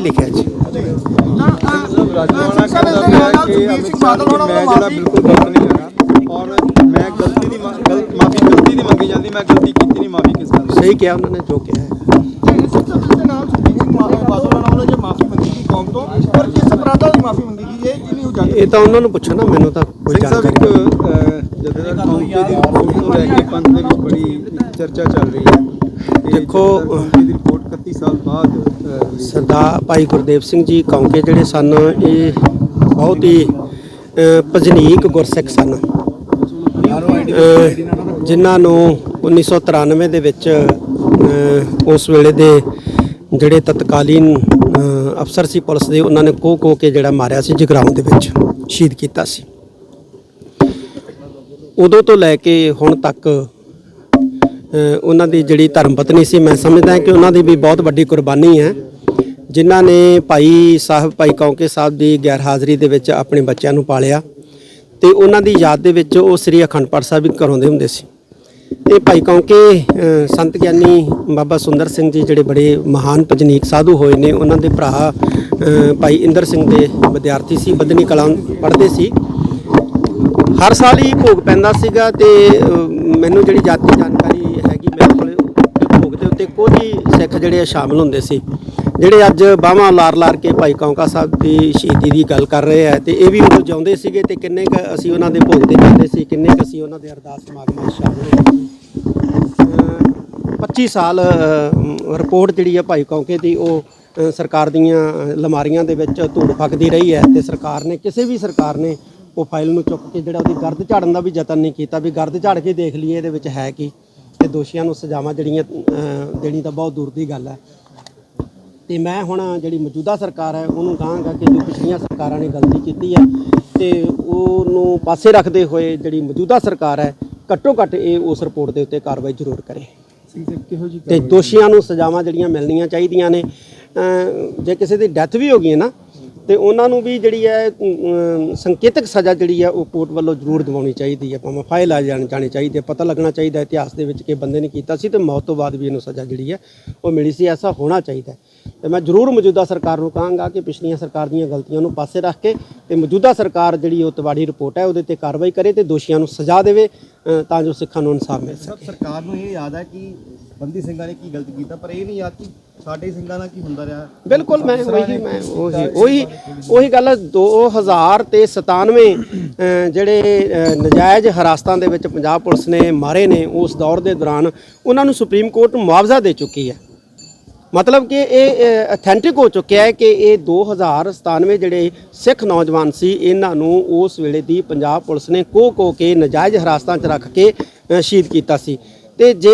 ਹੀ ਲਿਖਿਆ ਜੀ। ਰਾਜਵਾਨਾ ਕਹਿੰਦਾ ਪਿਆ ਕਿ ਅਮਿਤ ਸ਼ਾਹ ਕਿ ਮੈਂ ਜਿਹੜਾ ਬਿਲਕੁਲ ਗਲਤ ਨਹੀਂ ਹੈਗਾ ਔਰ ਮੈਂ ਗਲਤੀ ਦੀ ਮਾ- ਗਲਤ ਮਾਫੀ ਗਲਤੀ ਦੀ ਮੰਗੀ ਜਾਂਦੀ ਮੈਂ ਗਲਤੀ ਕੀਤੀ ਨਹੀਂ ਮਾਫੀ ਕਿਸ ਗੱਲ ਦੀ ਸਹੀ ਕਿਹਾ ਉਹਨਾਂ ਨੇ ਜੋ ਕਿਹਾ ਹੈ। ਇਹ ਤਾਂ ਉਹਨਾਂ ਨੂੰ ਪੁੱਛੋ ਨਾ ਮੈਨੂੰ ਤਾਂ ਕੋਈ ਸਿੰਘ ਸਾਹਿਬ ਜਾਣਕਾਰੀ ਇੱਕ ਅਹ, ਜਥੇਦਾਰ ਕੌਂਕੇ ਦੀ ਰਿਪੋਰਟ ਨੂੰ ਲੈ ਕੇ ਪੰਥ ਦੇ ਵਿੱਚ ਬੜੀ ਚਰਚਾ ਚੱਲ ਰਹੀ ਹੈ ਕਿ ਦੇਖੋ, ਜਥੇਦਾਰ ਕੌਂਕੇ ਦੀ ਰਿਪੋਰਟ 31 ਸਾਲ ਬਾਅਦ ਸਰਦਾਰ ਭਾਈ ਗੁਰਦੇਵ ਸਿੰਘ ਜੀ ਕੌਂਕੇ ਜਿਹੜੇ ਸਨ, ਇਹ ਬਹੁਤ ਹੀ ਭਜਨੀਕ ਗੁਰਸਿੱਖ ਸਨ। ਜਿਨ੍ਹਾਂ ਨੂੰ 1993 ਦੇ ਵਿੱਚ ਉਸ ਵੇਲੇ ਦੇ ਜਿਹੜੇ ਤਤਕਾਲੀਨ ਅਫਸਰ ਸੀ ਪੁਲਿਸ ਦੇ, ਉਹਨਾਂ ਨੇ ਕੋਹ ਕੋ ਕੇ ਜਿਹੜਾ ਮਾਰਿਆ ਸੀ ਜਗਰਾਉਂ ਦੇ ਵਿੱਚ, ਸ਼ਹੀਦ ਕੀਤਾ ਸੀ। ਉਦੋਂ ਤੋਂ ਲੈ ਕੇ ਹੁਣ ਤੱਕ ਉਹਨਾਂ ਦੀ ਜਿਹੜੀ ਧਰਮ ਪਤਨੀ ਸੀ, ਮੈਂ ਸਮਝਦਾ ਕਿ ਉਹਨਾਂ ਦੀ ਵੀ ਬਹੁਤ ਵੱਡੀ ਕੁਰਬਾਨੀ ਹੈ। ਜਿਨ੍ਹਾਂ ਨੇ ਭਾਈ ਸਾਹਿਬ, ਭਾਈ ਕੌਂਕੇ ਸਾਹਿਬ ਦੀ ਗੈਰ ਹਾਜ਼ਰੀ ਦੇ ਵਿੱਚ ਆਪਣੇ ਬੱਚਿਆਂ ਨੂੰ ਪਾਲਿਆ ਤੇ ਉਹਨਾਂ ਦੀ ਯਾਦ ਦੇ ਵਿੱਚ ਉਹ ਸ੍ਰੀ ਅਖੰਡ ਪਾਠ ਸਾਹਿਬ ਵੀ ਕਰਾਉਂਦੇ ਹੁੰਦੇ ਸੀ। ਤੇ ਭਾਈ ਕੌਂਕੇ ਸੰਤ ਗਿਆਨੀ ਬਾਬਾ ਸੁੰਦਰ ਸਿੰਘ ਜੀ ਜਿਹੜੇ ਬੜੇ ਮਹਾਨ ਭਜਨੀਕ ਸਾਧੂ ਹੋਏ ਨੇ, ਉਹਨਾਂ ਦੇ ਭਰਾ ਭਾਈ ਇੰਦਰ ਸਿੰਘ ਦੇ ਵਿਦਿਆਰਥੀ ਸੀ ਬਦਨੀ ਕਲਾ ਪੜ੍ਹਦੇ ਸੀ। ਹਰ ਸਾਲ ਹੀ ਭੋਗ ਪੈਂਦਾ ਸੀਗਾ ਤੇ ਮੈਨੂੰ ਜਿਹੜੀ ਜਾਤੀ ਜਾਣਕਾਰੀ ਹੈਗੀ ਮੇਰੇ ਕੋਲ ਭੋਗ ਦੇ ਉੱਤੇ ਕੁਝ ਹੀ ਸਿੱਖ ਜਿਹੜੇ ਆ ਸ਼ਾਮਲ ਹੁੰਦੇ ਸੀ। ਜਿਹੜੇ ਅੱਜ ਬਾਹਾਂ ਲਾਰ ਲਾਰ ਕੇ ਭਾਈ ਕੌਂਕਾ ਸਾਹਿਬ ਦੀ ਸ਼ਹੀਦੀ ਦੀ ਗੱਲ ਕਰ ਰਹੇ ਆ ਤੇ ਇਹ ਵੀ ਉਦੋਂ ਜਾਉਂਦੇ ਸੀਗੇ ਤੇ ਕਿੰਨੇ ਕ ਅਸੀਂ ਉਹਨਾਂ ਦੇ ਭੋਗ ਤੇ ਜਾਂਦੇ ਸੀ, ਕਿੰਨੇ ਕ ਅਸੀਂ ਉਹਨਾਂ ਦੇ ਅਰਦਾਸ ਸਮਾਗਮਾਂ 'ਚ ਸ਼ਾਮਲ ਹੁੰਦੇ 25 ਸਾਲ ਰਿਪੋਰਟ ਜਿਹੜੀ ਆ ਭਾਈ ਕੌਂਕੇ ਦੀ, ਉਹ ਸਰਕਾਰ ਦੀਆਂ ਲਮਾਰੀਆਂ ਦੇ ਵਿੱਚ ਧੂੜ ਫੱਕਦੀ ਰਹੀ ਹੈ ਤੇ ਸਰਕਾਰ ਨੇ, ਕਿਸੇ ਵੀ ਸਰਕਾਰ ਨੇ ਉਹ ਫਾਈਲ ਨੂੰ ਚੁੱਕ ਕੇ ਜਿਹੜਾ ਉਹਦੀ ਗਰਦ ਝਾੜਨ ਦਾ ਵੀ ਯਤਨ ਨਹੀਂ ਕੀਤਾ ਵੀ ਗਰਦ ਝਾੜ ਕੇ ਦੇਖ ਲਈਏ ਇਹਦੇ ਵਿੱਚ ਹੈ ਕੀ। ਤੇ ਦੋਸ਼ੀਆਂ ਨੂੰ ਸਜ਼ਾਵਾਂ ਜਿਹੜੀਆਂ ਦੇਣੀ ਤਾਂ ਬਹੁਤ ਦੂਰ ਦੀ ਗੱਲ ਹੈ। ਤੇ ਮੈਂ ਹੁਣ ਜਿਹੜੀ ਮੌਜੂਦਾ ਸਰਕਾਰ ਹੈ ਉਹਨੂੰ ਕਹਾਂਗਾ ਕਿ ਜੋ ਪਿਛਲੀਆਂ ਸਰਕਾਰਾਂ ਨੇ ਗਲਤੀ ਕੀਤੀ ਹੈ ਤੇ ਉਹਨੂੰ ਪਾਸੇ ਰੱਖਦੇ ਹੋਏ ਜਿਹੜੀ ਮੌਜੂਦਾ ਸਰਕਾਰ ਹੈ ਘੱਟੋ ਘੱਟ ਇਹ ਉਸ ਰਿਪੋਰਟ ਦੇ ਉੱਤੇ ਕਾਰਵਾਈ ਜ਼ਰੂਰ ਕਰੇ। ਤੇ ਦੋਸ਼ੀਆਂ ਨੂੰ ਸਜ਼ਾਵਾਂ ਜਿਹੜੀਆਂ ਮਿਲਣੀਆਂ ਚਾਹੀਦੀਆਂ ਨੇ ਜੇ ਕਿਸੇ ਦੀ ਡੈਥ ਵੀ ਹੋ ਗਈ ਹੈ ਨਾ ਤੇ ਉਹਨਾਂ ਨੂੰ ਵੀ ਜਿਹੜੀ ਹੈ ਸੰਕੇਤਕ ਸਜ਼ਾ ਜਿਹੜੀ ਹੈ, ਉਹ ਕੋਰਟ ਵੱਲੋਂ ਜ਼ਰੂਰ ਦਿਵਾਉਣੀ ਚਾਹੀਦੀ ਹੈ। ਭਾਵੇਂ ਫਾਈਲ ਆ ਜਾਣ, ਜਾਣੀ ਚਾਹੀਦੀ ਹੈ, ਪਤਾ ਲੱਗਣਾ ਚਾਹੀਦਾ ਇਤਿਹਾਸ ਦੇ ਵਿੱਚ ਕਿ ਬੰਦੇ ਨੇ ਕੀਤਾ ਸੀ ਤੇ ਮੌਤ ਤੋਂ ਬਾਅਦ ਵੀ ਇਹਨੂੰ ਸਜ਼ਾ ਜਿਹੜੀ ਹੈ, ਉਹ ਮਿਲੀ ਸੀ। ਐਸਾ ਹੋਣਾ ਚਾਹੀਦਾ ਹੈ। ਤੇ ਮੈਂ ਜ਼ਰੂਰ ਮੌਜੂਦਾ ਸਰਕਾਰ ਨੂੰ ਕਹਾਂਗਾ ਕਿ ਪਿਛਲੀਆਂ ਸਰਕਾਰ ਦੀਆਂ ਗਲਤੀਆਂ ਨੂੰ ਪਾਸੇ ਰੱਖ ਕੇ ਤੇ ਮੌਜੂਦਾ ਸਰਕਾਰ ਜਿਹੜੀ ਉਹ ਤਵਾੜੀ ਰਿਪੋਰਟ ਹੈ ਉਹਦੇ ਤੇ ਕਾਰਵਾਈ ਕਰੇ ਤੇ ਦੋਸ਼ੀਆਂ ਨੂੰ ਸਜ਼ਾ ਦੇਵੇ ਤਾਂ ਜੋ ਸਿੱਖਾਂ ਨੂੰ ਇਨਸਾਫ ਮਿਲ ਸਕੇ। ਸਰਕਾਰ ਨੂੰ ਇਹ ਯਾਦ ਹੈ ਕਿ ਬੰਦੀ ਸਿੰਘਾਂ ਨੇ ਕੀ ਗਲਤੀ ਕੀਤਾ ਪਰ ਇਹ ਨਹੀਂ ਯਾਦ ਕਿ ਸਾਡੇ ਸਿੰਘਾਂ ਨਾਲ ਕੀ ਹੁੰਦਾ ਰਿਹਾ। ਬਿਲਕੁਲ ਮੈਂ ਉਹੀ ਮੈਂ ਉਹੀ ਉਹੀ ਉਹੀ ਗੱਲ ਹੈ, 2000 ਤੇ 97 ਅ, ਜਿਹੜੇ ਨਜਾਇਜ਼ ਹਰਾਸਤਾਂ ਦੇ ਵਿੱਚ ਪੰਜਾਬ ਪੁਲਿਸ ਨੇ ਮਾਰੇ ਨੇ ਉਸ ਦੌਰ ਦੇ ਦੌਰਾਨ ਉਹਨਾਂ ਨੂੰ ਸੁਪਰੀਮ ਕੋਰਟ ਮੁਆਵਜ਼ਾ ਦੇ ਚੁੱਕੀ ਹੈ। ਮਤਲਬ ਕਿ ਇਹ ਅਥੈਂਟਿਕ ਹੋ ਚੁੱਕਿਆ ਹੈ ਕਿ ਇਹ 2097 ਜਿਹੜੇ ਸਿੱਖ ਨੌਜਵਾਨ ਸੀ, ਇਹਨਾਂ ਨੂੰ ਉਸ ਵੇਲੇ ਦੀ ਪੰਜਾਬ ਪੁਲਿਸ ਨੇ ਕੋਹ ਕੋਹ ਕੇ ਨਜਾਇਜ਼ ਹਰਾਸਤਾਂ 'ਚ ਰੱਖ ਕੇ ਸ਼ਹੀਦ ਕੀਤਾ ਸੀ। ਤੇ ਜੇ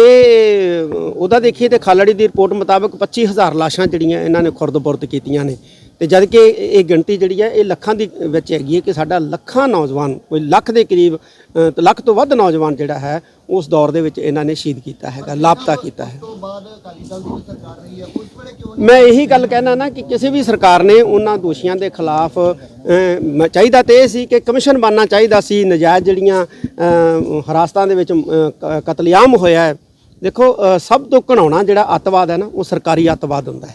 ਉਹਦਾ ਦੇਖੀਏ ਤੇ ਖਾਲੜੀ ਦੀ ਰਿਪੋਰਟ ਮੁਤਾਬਕ 25000 ਲਾਸ਼ਾਂ ਜਿਹੜੀਆਂ ਇਹਨਾਂ ਨੇ ਖੁਰਦ-ਬੁਰਦ ਕੀਤੀਆਂ ਨੇ। ਤੇ ਜਦ ਕਿ ਇਹ ਗਿਣਤੀ ਜਿਹੜੀ ਹੈ ਇਹ ਲੱਖਾਂ ਦੀ ਵਿੱਚ ਹੈਗੀ ਹੈ ਕਿ ਸਾਡਾ ਲੱਖਾਂ ਨੌਜਵਾਨ ਕੋਈ ਲੱਖ ਦੇ ਕਰੀਬ ਲੱਖ ਤੋਂ ਵੱਧ ਨੌਜਵਾਨ ਜਿਹੜਾ ਹੈ ਉਸ ਦੌਰ ਦੇ ਵਿੱਚ ਇਹਨਾਂ ਨੇ ਸ਼ਹੀਦ ਕੀਤਾ ਹੈਗਾ ਲਾਪਤਾ ਕੀਤਾ ਹੈ। ਮੈਂ ਇਹੀ ਗੱਲ ਕਹਿਣਾ ਨਾ ਕਿ ਕਿਸੇ ਵੀ ਸਰਕਾਰ ਨੇ ਉਹਨਾਂ ਦੋਸ਼ੀਆਂ ਦੇ ਖਿਲਾਫ ਚਾਹੀਦਾ ਤੇ ਇਹ ਸੀ ਕਿ ਕਮਿਸ਼ਨ ਬਣਨਾ ਚਾਹੀਦਾ ਸੀ ਨਜਾਇਜ਼ ਜਿਹੜੀਆਂ ਅ, ਹਰਾਸਤਾਂ ਦੇ ਵਿੱਚ ਕ- ਕਤਲੇਆਮ ਹੋਇਆ ਹੈ। ਦੇਖੋ ਸਭ ਤੋਂ ਘਣਾਉਣਾ ਜਿਹੜਾ ਅੱਤਵਾਦ ਹੈ ਨਾ ਉਹ ਸਰਕਾਰੀ ਅੱਤਵਾਦ ਹੁੰਦਾ ਹੈ।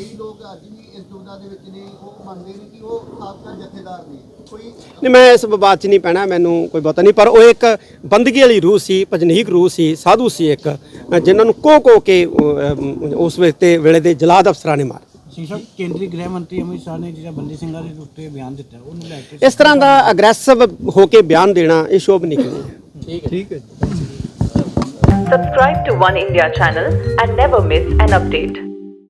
ਕਈ ਲੋਕ ਅੱਜ ਵੀ ਇਸ ਦੁਬਿਧਾ ਦੇ ਵਿੱਚ ਨੇ ਉਹ ਮੰਨਦੇ ਨੇ ਕਿ ਉਹ ਸਾਬਕਾ ਜਥੇਦਾਰ ਨੇ। ਕੋਈ ਨਹੀਂ ਮੈਂ ਇਸ ਵਿਵਾਦ 'ਚ ਨਹੀਂ ਪੈਣਾ ਮੈਨੂੰ ਕੋਈ ਪਤਾ ਨਹੀਂ ਪਰ ਉਹ ਇੱਕ ਬੰਦਗੀ ਵਾਲੀ ਰੂਹ ਸੀ ਭਜਨੀਕ ਰੂਹ ਸੀ ਸਾਧੂ ਸੀ ਇੱਕ ਜਿਨ੍ਹਾਂ ਨੂੰ ਕੋ ਕੋ ਕੇ ਉਸ ਵੇਲੇ ਵੇਲੇ ਦੇ ਜਲਾਦ ਅਫਸਰਾਂ ਨੇ ਮਾਰ। ਸਿੰਘ ਸਾਹਿਬ ਕੇਂਦਰੀ ਗ੍ਰਹਿ ਮੰਤਰੀ ਅਮਿਤ ਸ਼ਾਹ ਨੇ ਜਿਹੜਾ ਬੰਦੀ ਸਿੰਘਾਂ ਦੇ ਉੱਤੇ ਬਿਆਨ ਦਿੱਤਾ ਉਹਨੂੰ ਲੈ ਕੇ ਇਸ ਤਰ੍ਹਾਂ ਦਾ ਅਗਰੈਸਿਵ ਹੋ ਕੇ ਬਿਆਨ ਦੇਣਾ ਇਹ ਸ਼ੋਭ ਨਹੀਂ ਹੈ। ਠੀਕ ਹੈ। Subscribe to One India channel and never miss an update.